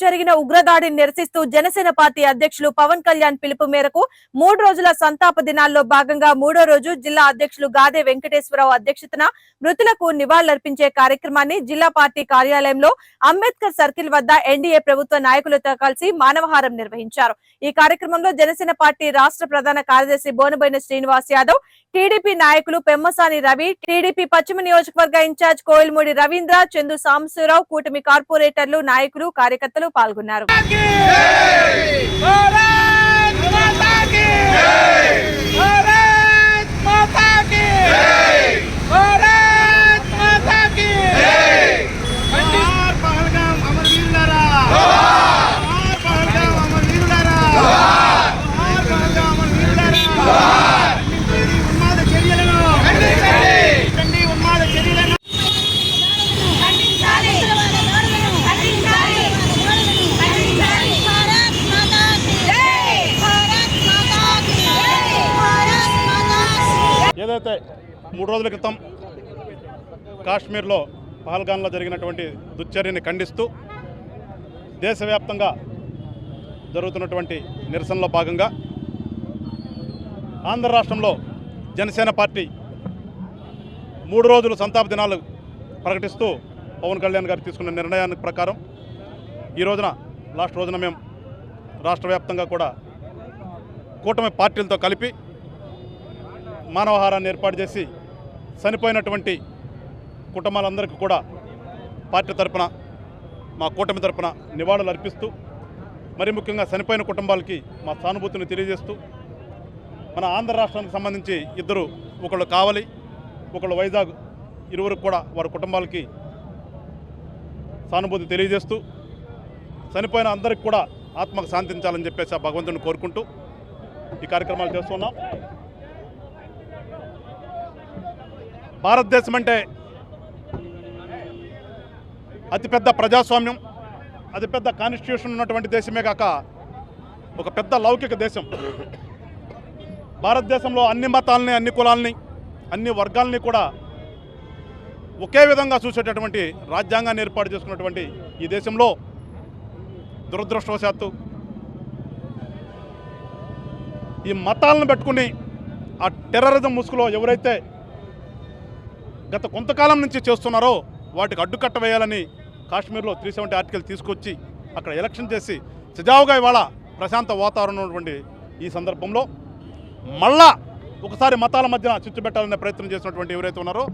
జరిగిన ఉగ్రదాడిని నిరసిస్తూ జనసేన పార్టీ అధ్యక్షులు పవన్ కళ్యాణ్ పిలుపు మేరకు మూడు రోజుల సంతాప దినాల్లో భాగంగా మూడో రోజు జిల్లా అధ్యక్షులు గాదే వెంకటేశ్వరరావు అధ్యక్షతన మృతులకు నివాళులర్పించే కార్యక్రమాన్ని జిల్లా పార్టీ కార్యాలయంలో అంబేద్కర్ సర్కిల్ వద్ద ఎన్డీఏ ప్రభుత్వ నాయకులతో కలిసి మానవహారం నిర్వహించారు. ఈ కార్యక్రమంలో జనసేన పార్టీ రాష్ట్ర ప్రధాన కార్యదర్శి బోనబోయిన శ్రీనివాస్ యాదవ్ టీడీపీ నాయకులు పెమ్మసాని రవి టీడీపీ పశ్చిమ నియోజకవర్గ ఇన్ఛార్జ్ కోయిల్మూడి రవీంద్ర చందు సాంబశివరావు కూటమి కార్పొరేటర్లు నాయకులు కార్యకర్తలు పాల్గొన్నారు. ఏదైతే మూడు రోజుల క్రితం కాశ్మీర్లో పహల్గాన్లో జరిగినటువంటి దుశ్చర్యని ఖండిస్తూ దేశవ్యాప్తంగా జరుగుతున్నటువంటి నిరసనలో భాగంగా ఆంధ్ర రాష్ట్రంలో జనసేన పార్టీ మూడు రోజులు సంతాప దినాలు ప్రకటిస్తూ పవన్ కళ్యాణ్ గారు తీసుకున్న నిర్ణయానికి ప్రకారం ఈ రోజున లాస్ట్ రోజున మేము రాష్ట్ర వ్యాప్తంగా కూడా కూటమి పార్టీలతో కలిపి మానవహారాన్ని ఏర్పాటు చేసి చనిపోయినటువంటి కుటుంబాలందరికీ కూడా పార్టీ తరఫున మా కూటమి తరఫున నివాళులు అర్పిస్తూ మరి ముఖ్యంగా చనిపోయిన కుటుంబాలకి మా సానుభూతిని తెలియజేస్తూ మన ఆంధ్ర రాష్ట్రానికి సంబంధించి ఇద్దరు ఒకళ్ళు కావలి ఒకళ్ళు వైజాగ్ ఇరువురు కూడా వారి కుటుంబాలకి సానుభూతి తెలియజేస్తూ చనిపోయిన అందరికి కూడా ఆత్మకు శాంతించాలని చెప్పేసి ఆ భగవంతుని కోరుకుంటూ ఈ కార్యక్రమాలు చేస్తున్నాం. భారతదేశం అంటే అతిపెద్ద ప్రజాస్వామ్యం అతిపెద్ద కాన్స్టిట్యూషన్ ఉన్నటువంటి దేశమే కాక ఒక పెద్ద లౌకిక దేశం. భారతదేశంలో అన్ని మతాలని అన్ని కులాలని అన్ని వర్గాలని కూడా ఒకే విధంగా చూసేటటువంటి రాజ్యాంగాన్ని ఏర్పాటు చేసుకున్నటువంటి ఈ దేశంలో దురదృష్టవశాత్తు ఈ మతాలను పెట్టుకుని ఆ టెర్రరిజం ముసుగులో ఎవరైతే గత కొంతకాలం నుంచి చేస్తున్నారో వాటికి అడ్డుకట్ట వేయాలని కాశ్మీర్లో త్రీ సెవెంటీ ఆర్టికల్ తీసుకొచ్చి అక్కడ ఎలక్షన్ చేసి సజావుగా ఇవాళ ప్రశాంత వాతావరణం ఉన్నటువంటి ఈ సందర్భంలో మళ్ళా ఒకసారి మతాల మధ్యన చిచ్చు పెట్టాలనే ప్రయత్నం చేసినటువంటి ఎవరైతే ఉన్నారో